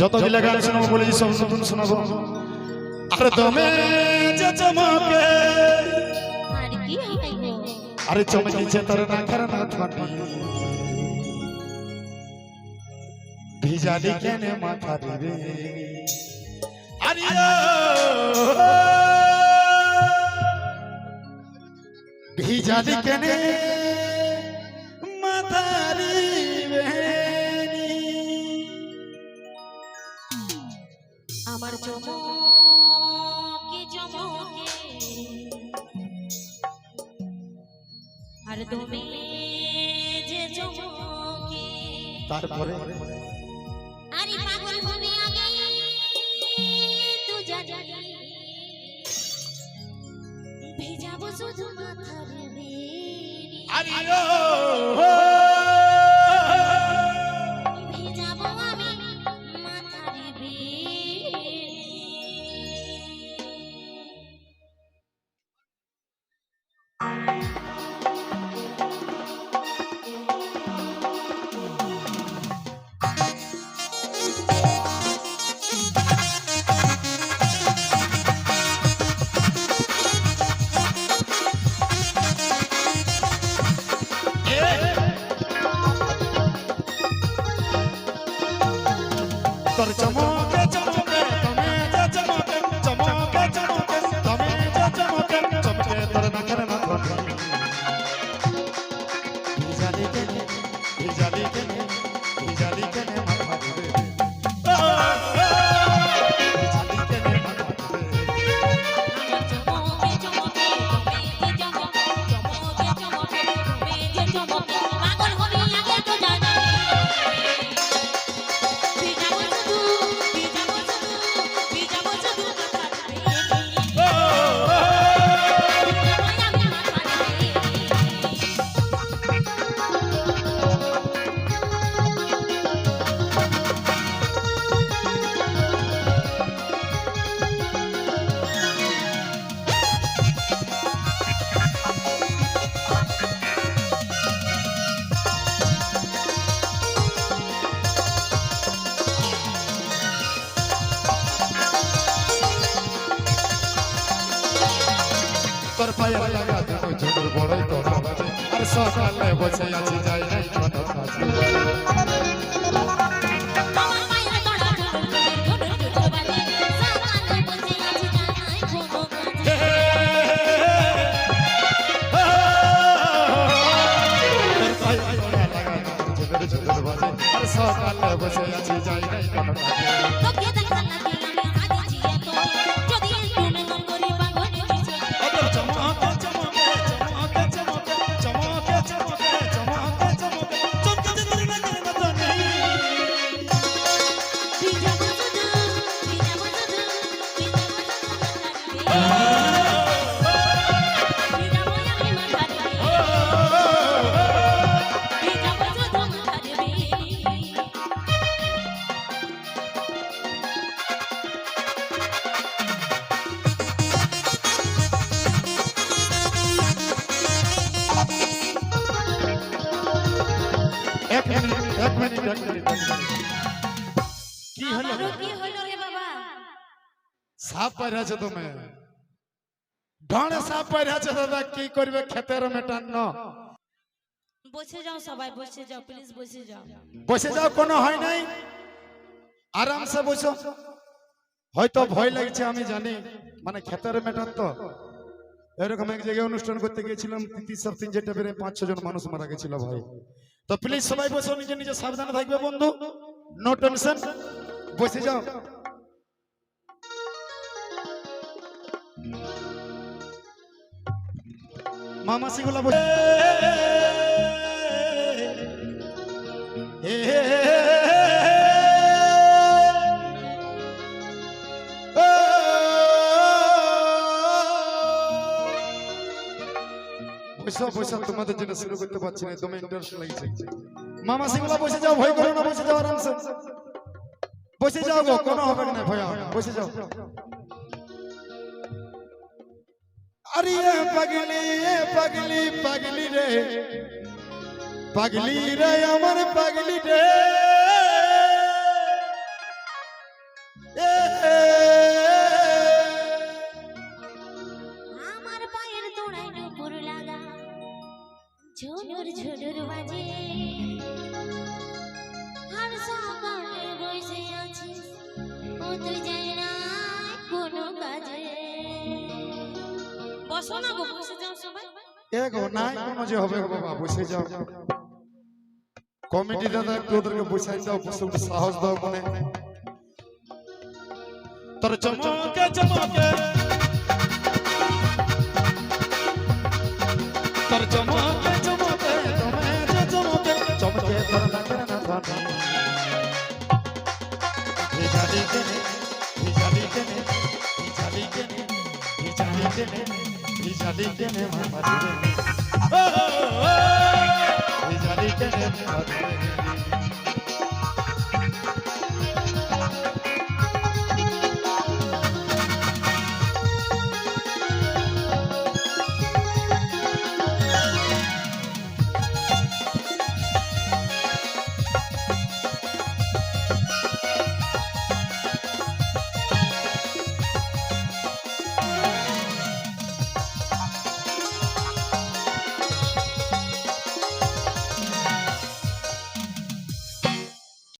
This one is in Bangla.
যতগুলা গান শোনাবো বলেছি সব নতুন শোনাবো। আরে দমে যে চমকে আর কি হইব আরে চমকেছে তোর না খার না থাকি ভিজালি কেনে মাথা দিবে আরে ভিজালি কেনে চমকে চমকে। আর তুমি যে চমকে। তারপরে? আরে পাগল হবে আগে তু জানি। ভেজাবো শুধু মাথার বেনি আরে Torchamo আর পায়ে লাগা দেব ঝুমুর বড়ই তো নাম আছে আর সকালে বসে আছি যাই নাই কোনো কাছে কি হলো কি হলো সাপ পাইর আছে তুমি দাদা কি করবে ক্ষেতের মেটান? ন বসে যাও সবাই বসে যাও প্লিজ বসে যাও বসে যাও কোনো হয় নাই আরামসে বসো হয়তো ভয় লাগছে আমি জানি মানে ক্ষেতের মেটান তো এরকম এক জায়গায় অনুষ্ঠান করতে গিয়েছিলাম তিন সব তিন চারটা বেড়ে পাঁচ ছজন মানুষ মারা গেছিল ভাই তো প্লিজ সবাই বসো, নিজে নিজে সাবধানে থাকবে বন্ধু। নো টেনশন বসে যাও। মামাসি গুলা পয়সা পয়সা তোমাদের জন্য শুরু করতে পারছি না তুমি ইন্টারেস্ট লাগছে মামা সিংলা বসে যাও ভয় করো না বসে যাও আরামসে। বসে যাও। গো কোনো হবে না ভয় হবে বসে যাও। আরে পাগলি পাগলি পাগলি রে। পাগলি রে আমার পাগলি রে। তুই যাই না কোনো কাজে। বসো না গো, বসে যাও সবাই। এ গো নাই কোনো যে হবে বাবা বসে যাও। কমিটি দাদা, একটু চমকে। ভিজালি কেনে ভিজালি কেনে মামারি রে ও ভিজালি কেনে মামারি রে